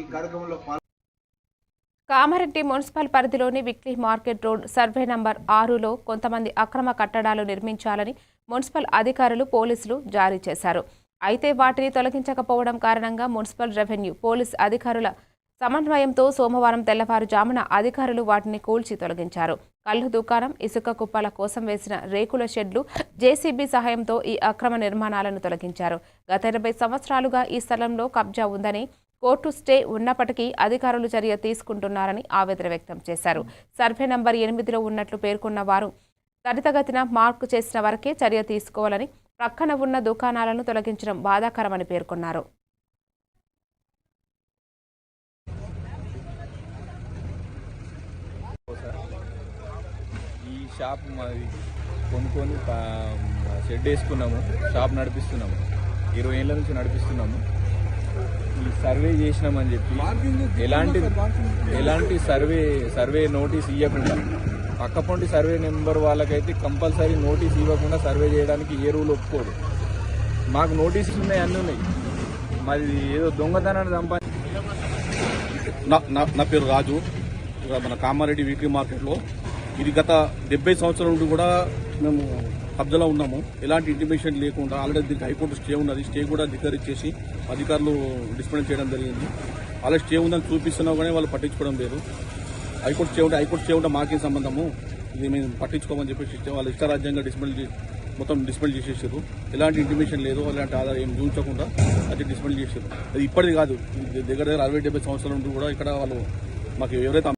ఈ కార్యక్రమంలో కామారెడ్డి మున్సిపల్ పరిధిలోని weekly market road survey number ఆరులో కొంతమంది అక్రమ కట్టడాలు నిర్మించాలని మున్సిపల్ అధికారులు పోలీసులు జారీ చేశారు. అయితే వాటిని తొలగించకపోవడం కారణంగా మున్సిపల్ రెవెన్యూ పోలీస్ అధికారుల సమన్వయంతో సోమవారం తెల్లవారుజామున అధికారులు వాటిని కూల్చి తొలగించారు. కళ్ళు దుకాణం ఇసుక కుప్పల కోసం వేసిన రేకుల షెడ్లు జేసీబీ సహాయంతో ఈ అక్రమ నిర్మాణాలను తొలగించారు. గత ఇరవై సంవత్సరాలుగా ఈ స్థలంలో కబ్జా ఉందని కోర్టు స్టే ఉన్నప్పటికీ అధికారులు చర్య తీసుకుంటున్నారని ఆవేదన వ్యక్తం చేశారు. సర్వే నంబర్ ఎనిమిదిలో ఉన్నట్లు పేర్కొన్న వారు త్వరితగతిన మార్కు చేసిన వరకే చర్య తీసుకోవాలని ప్రక్కన ఉన్న దుకాణాలను తొలగించడం బాధాకరమని పేర్కొన్నారు. ఈ షాప్ మాది కొనుక్కొని షెడ్ వేసుకున్నాము షాప్ నడిపిస్తున్నాము. ఇరవై ఏళ్ళ నుంచి నడిపిస్తున్నాము. సర్వే చేసినామని చెప్పి ఎలాంటి ఎలాంటి సర్వే సర్వే నోటీస్ ఇవ్వకుండా పక్కపొంటి సర్వే నెంబర్ వాళ్ళకైతే కంపల్సరీ నోటీస్ ఇవ్వకుండా సర్వే చేయడానికి ఏ రూల్ ఒప్పుకోదు. మాకు నోటీసులు ఉన్నాయి అన్నీ ఉన్నాయి. మరి ఏదో దొంగతనాన్ని సంపాది నా నా- నా పేరు రాజు. మన కామారెడ్డి వీక్లీ మార్కెట్లో ఇది గత డెబ్బై సంవత్సరాల నుండి కూడా మేము కబ్జాలో ఉన్నాము. ఎలాంటి ఇంటిమేషన్ లేకుండా ఆల్రెడీ దీనికి హైకోర్టు స్టే ఉన్నది. స్టే కూడా ధిక్కరించేసి అధికారులు డిస్పెండ్ చేయడం జరిగింది. అలా స్టే ఉందని చూపిస్తున్నా కానీ వాళ్ళు పట్టించుకోవడం లేదు. హైకోర్టు స్టే ఉంటే హైకోర్టు స్టే ఉంటే మాకేం సంబంధము? ఇది మేము పట్టించుకోమని చెప్పేసి వాళ్ళు ఇష్టారాజ్యంగా డిస్పెండ్ మొత్తం డిస్పెండ్ చేసేసారు. ఎలాంటి ఇంటిమేషన్ లేదు ఎలాంటి ఆధారం ఏం చూపించకుండా అది డిస్పెండ్ చేసారు అది ఇప్పటిది కాదు. దగ్గర దగ్గర అరవై డెబ్బై సంవత్సరాల నుండి కూడా ఇక్కడ వాళ్ళు మాకు ఎవరైతే